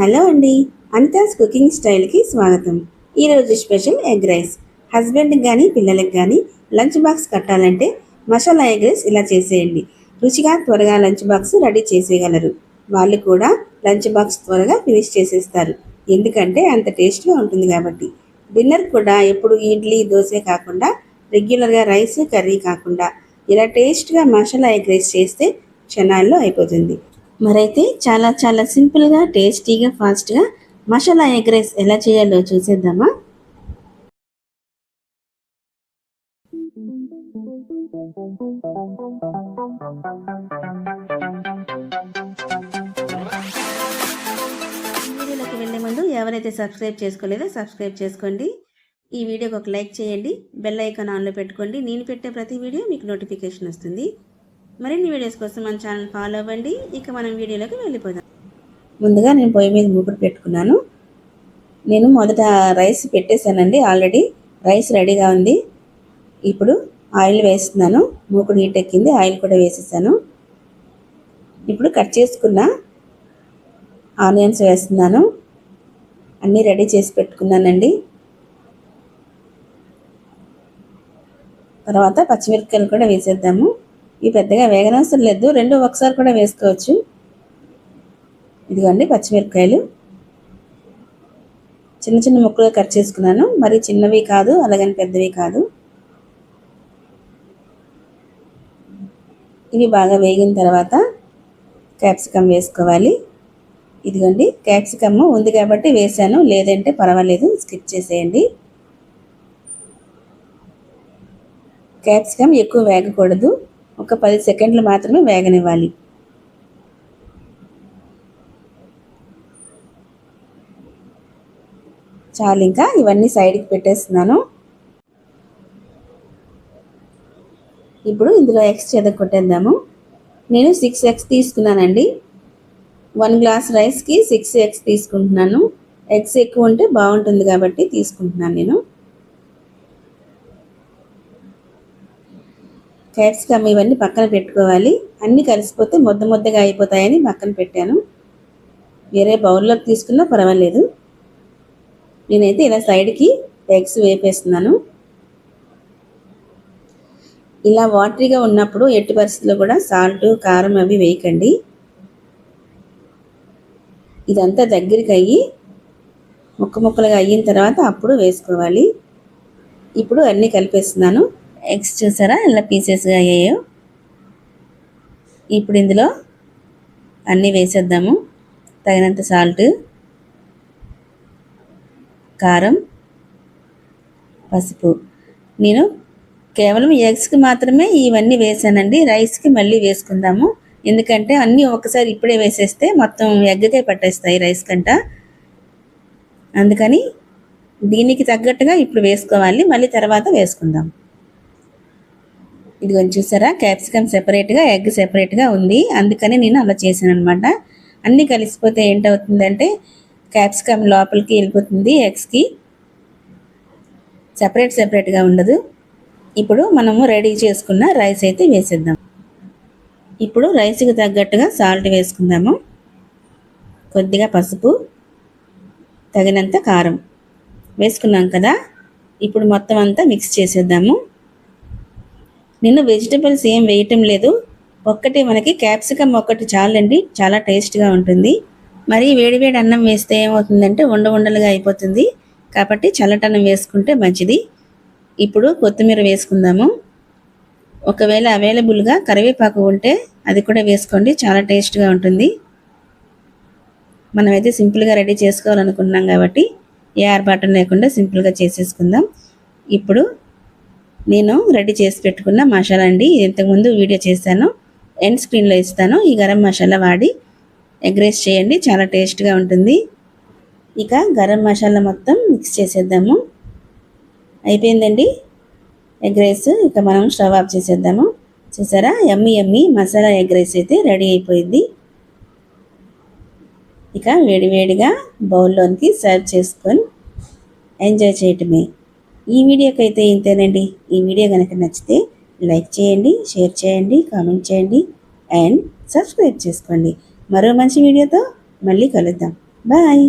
Hello అండి Anita's cooking స్టైల్కి స్వాగతం. ఈరోజు స్పెషల్ ఎగ్ రైస్. హస్బెండ్కి కానీ పిల్లలకి కానీ లంచ్ బాక్స్ కట్టాలంటే మసాలా ఎగ్ రైస్ ఇలా చేసేయండి. రుచిగా త్వరగా లంచ్ బాక్స్ రెడీ చేసేయగలరు. వాళ్ళు కూడా లంచ్ బాక్స్ త్వరగా ఫినిష్ చేసేస్తారు. ఎందుకంటే అంత టేస్ట్గా ఉంటుంది కాబట్టి. డిన్నర్ కూడా ఎప్పుడు ఇడ్లీ దోశ కాకుండా రెగ్యులర్గా రైస్ కర్రీ కాకుండా ఇలా టేస్ట్గా మసాలా ఎగ్ రైస్ చేస్తే క్షణాల్లో అయిపోతుంది. మరైతే చాలా చాలా సింపుల్గా టేస్టీగా ఫాస్ట్గా మసాలా ఎగ్ రైస్ ఎలా చేయాలో చూసేద్దామా? వీడియోలోకి వెళ్ళే ముందు ఎవరైతే సబ్స్క్రైబ్ చేసుకోలేదో సబ్స్క్రైబ్ చేసుకోండి. ఈ వీడియోకి ఒక లైక్ చేయండి. బెల్ ఐకాన్ ఆన్లో పెట్టుకోండి. నేను పెట్టే ప్రతి వీడియో మీకు నోటిఫికేషన్ వస్తుంది. మరిన్ని వీడియోస్ కోసం మన ఛానల్ ఫాలో అవ్వండి. ఇక మనం వీడియోలోకి వెళ్ళిపోదాం. ముందుగా నేను పొయ్యి మీద మూకుడు పెట్టుకున్నాను. నేను మొదట రైస్ పెట్టేశానండి. ఆల్రెడీ రైస్ రెడీగా ఉంది. ఇప్పుడు ఆయిల్ వేస్తున్నాను. మూకుడు హీట్ ఎక్కింది. ఆయిల్ కూడా వేసేసాను. ఇప్పుడు కట్ చేసుకున్న ఆనియన్స్ వేస్తున్నాను. అన్నీ రెడీ చేసి పెట్టుకున్నానండి. తర్వాత పచ్చిమిరపకాయలు కూడా వేసేద్దాము. ఇవి పెద్దగా వేగనవసరం లేదు. రెండు ఒకసారి కూడా వేసుకోవచ్చు. ఇదిగోండి పచ్చిమిరపకాయలు. చిన్న చిన్న ముక్కలుగా కట్ చేసుకున్నాను. మరి చిన్నవి కాదు అలాగని పెద్దవి కాదు. ఇవి బాగా వేగిన తర్వాత క్యాప్సికమ్ వేసుకోవాలి. ఇదిగోండి క్యాప్సికమ్ ఉంది కాబట్టి వేసాను. లేదంటే పర్వాలేదు స్కిప్ చేసేయండి. క్యాప్సికమ్ ఎక్కువ వేగకూడదు. ఒక పది సెకండ్లు మాత్రమే వేగనివ్వాలి. చాలు ఇంకా ఇవన్నీ సైడ్కి పెట్టేస్తున్నాను. ఇప్పుడు ఇందులో ఎగ్స్ చెదగొట్టేద్దాము నేను సిక్స్ ఎగ్స్ తీసుకున్నానండి. వన్ గ్లాస్ రైస్కి సిక్స్ ఎగ్స్ తీసుకుంటున్నాను. ఎగ్స్ ఎక్కువ ఉంటే బాగుంటుంది కాబట్టి తీసుకుంటున్నాను నేను. క్యాప్సికమ్ ఇవన్నీ పక్కన పెట్టుకోవాలి. అన్నీ కలిసిపోతే ముద్ద ముద్దగా అయిపోతాయని పక్కన పెట్టాను. వేరే బౌల్లోకి తీసుకున్నా పర్వాలేదు. నేనైతే ఇలా సైడ్కి ఎగ్స్ వేపేస్తున్నాను. ఇలా వాటరీగా ఉన్నప్పుడు ఎట్టి పరిస్థితుల్లో కూడా సాల్ట్ కారం అవి వేయకండి. ఇదంతా దగ్గరికి అయ్యి ముక్క ముక్కలుగా అయిన తర్వాత అప్పుడు వేసుకోవాలి. ఇప్పుడు అన్నీ కలిపేస్తున్నాను. ఎగ్స్ చూసారా? ఇలా పీసెస్గా అయ్యాయో? ఇప్పుడు ఇందులో అన్నీ వేసేద్దాము. తగినంత సాల్ట్ కారం పసుపు. నేను కేవలం ఎగ్స్కి మాత్రమే ఇవన్నీ వేసానండి. రైస్కి మళ్ళీ వేసుకుందాము. ఎందుకంటే అన్నీ ఒకసారి ఇప్పుడే వేసేస్తే మొత్తం ఎగ్గకే పట్టేస్తాయి రైస్ కంట. అందుకని దీనికి తగ్గట్టుగా ఇప్పుడు వేసుకోవాలి. మళ్ళీ తర్వాత వేసుకుందాం. ఇదిగోని చూసారా? క్యాప్సికమ్ సెపరేట్గా ఎగ్ సెపరేట్గా ఉంది. అందుకని నేను అలా చేశాను అనమాట అన్నీ కలిసిపోతే ఏంటవుతుందంటే క్యాప్సికమ్ లోపలికి వెళ్ళిపోతుంది ఎగ్స్కి సెపరేట్ సెపరేట్గా ఉండదు. ఇప్పుడు మనము రెడీ చేసుకున్న రైస్ అయితే వేసేద్దాం. ఇప్పుడు రైస్కి తగ్గట్టుగా సాల్ట్ వేసుకుందాము. కొద్దిగా పసుపు తగినంత కారం వేసుకున్నాం కదా. ఇప్పుడు మొత్తం అంతా మిక్స్ చేసేద్దాము. నేను వెజిటబుల్స్ ఏం వేయటం లేదు. ఒక్కటి మనకి క్యాప్సికమ్ ఒక్కటి చాలండి. చాలా టేస్ట్గా ఉంటుంది. మరి వేడివేడి అన్నం వేస్తే ఏమవుతుందంటే ఉండ ఉండలుగా అయిపోతుంది. కాబట్టి చల్లటన్నం వేసుకుంటే మంచిది. ఇప్పుడు కొత్తిమీర వేసుకుందాము. ఒకవేళ అవైలబుల్గా కరివేపాకు ఉంటే అది కూడా వేసుకోండి. చాలా టేస్ట్గా ఉంటుంది. మనమైతే సింపుల్గా రెడీ చేసుకోవాలనుకున్నాం కాబట్టి ఏ ఆర్భాటం లేకుండా సింపుల్గా చేసేసుకుందాం. ఇప్పుడు నేను రెడీ చేసి పెట్టుకున్న మసాలా అండి. ఇంతకుముందు వీడియో చేశాను. ఎండ్ స్క్రీన్లో ఇస్తాను. ఈ గరం మసాలా వాడి ఎగ్ రైస్ చేయండి. చాలా టేస్ట్గా ఉంటుంది. ఇక గరం మసాలా మొత్తం మిక్స్ చేసేద్దాము. అయిపోయిందండి. ఎగ్ రైస్ ఇక మనం స్టవ్ ఆఫ్ చేసేద్దాము. చూసారా? ఎమ్మి ఎమ్మి మసాలా ఎగ్ రైస్ అయితే రెడీ అయిపోయింది. ఇక వేడివేడిగా బౌల్లోనికి సర్వ్ చేసుకొని ఎంజాయ్ చేయటమే. ఈ వీడియోకి అయితే ఇంతేనండి. ఈ వీడియో కనుక నచ్చితే లైక్ చేయండి షేర్ చేయండి కామెంట్ చేయండి అండ్ సబ్స్క్రైబ్ చేసుకోండి. మరో మంచి వీడియోతో మళ్ళీ కలుద్దాం. బాయ్.